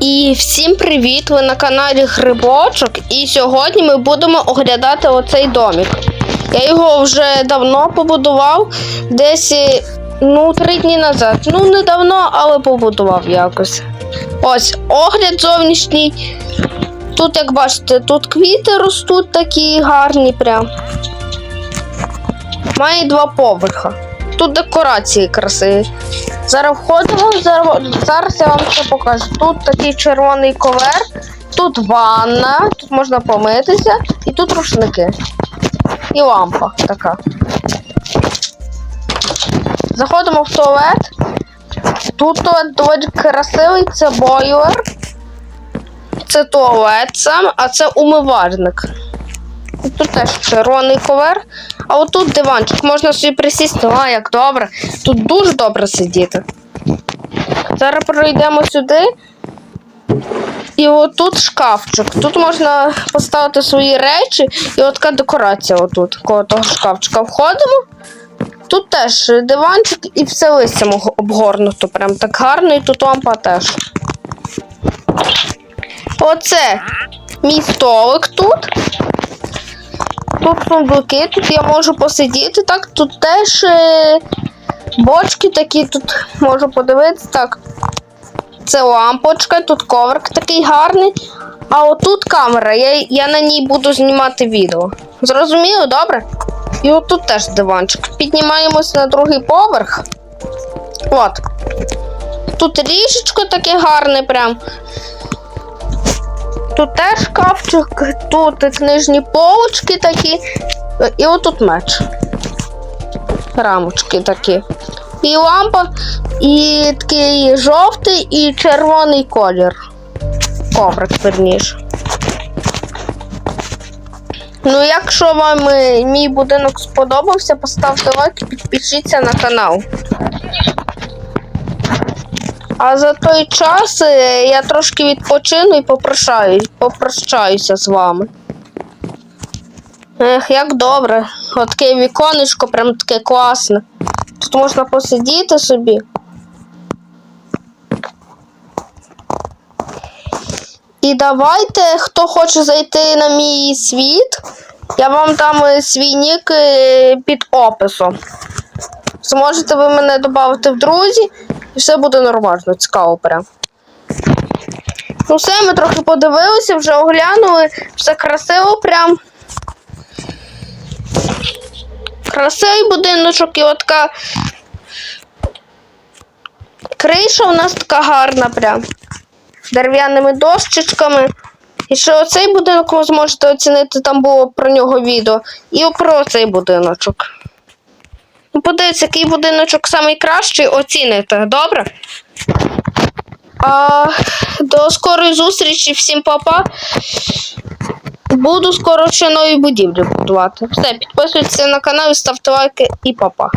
І всім привіт! Ви на каналі Грибочок. І сьогодні ми будемо оглядати оцей домик. Я його вже давно побудував, десь е, ну, три дні назад. Ну, не давно, але побудував якось. Ось огляд зовнішній. Тут, як бачите, тут квіти ростуть такі гарні прям. Має два поверха. Тут декорації красиві. Зараз входимо, зараз, я вам це покажу. Тут такий червоний ковер, тут ванна, тут можна помитися, і тут рушники. І лампа така. Заходимо в туалет. Тут туалет доволі красивий, це бойлер. Це туалет сам, а це умивальник. Тут теж червоний ковер. А отут диванчик, можна собі присісти, а як добре. Тут дуже добре сидіти. Зараз пройдемо сюди. І отут шкафчик. Тут можна поставити свої речі, і от така декорація отут, коло того шкафчика. Входимо. Тут теж диванчик і все листям обгорнуто. Прям так гарно, і тут лампа теж. Оце мій столик тут. Тут сундуки, тут я можу посидіти. Так, тут теж е, бочки такі, тут можу подивитися. Так. Це лампочка, тут коврик такий гарний. А отут камера, я, я на ній буду знімати відео. Зрозуміло, добре? І отут теж диванчик. Піднімаємось на другий поверх. От. Тут ліжечко таке гарне прям. Тут теж шкафчик, тут книжні полочки такі. І отут меч. Рамочки такі. І лампа, і такий жовтий і червоний колір. Коврик, верніше. Ну, якщо вам е, мій будинок сподобався, поставте лайк і підпишіться на канал. А за той час е, я трошки відпочину і попрощаю, попрощаюся з вами. Ех, як добре. От таке віконечко, прям таке класне. Тут можна посидіти собі. І давайте, хто хоче зайти на мій світ, я вам дам е, свій нік е, під описом. Зможете ви мене додати в друзі, і все буде нормально, цікаво прям. Ну все, ми трохи подивилися, вже оглянули, все красиво прям. Красивий будиночок і от така криша у нас така гарна прям. З дерев'яними дощечками. І ще оцей будинок ви зможете оцінити, там було про нього відео. І про цей будиночок. Ну, подивіться, який будиночок найкращий, оціните, добре? А, до скорої зустрічі, всім папа. Буду скоро ще нові будівлі будувати. Все, підписуйтесь на канал, ставте лайки і папа.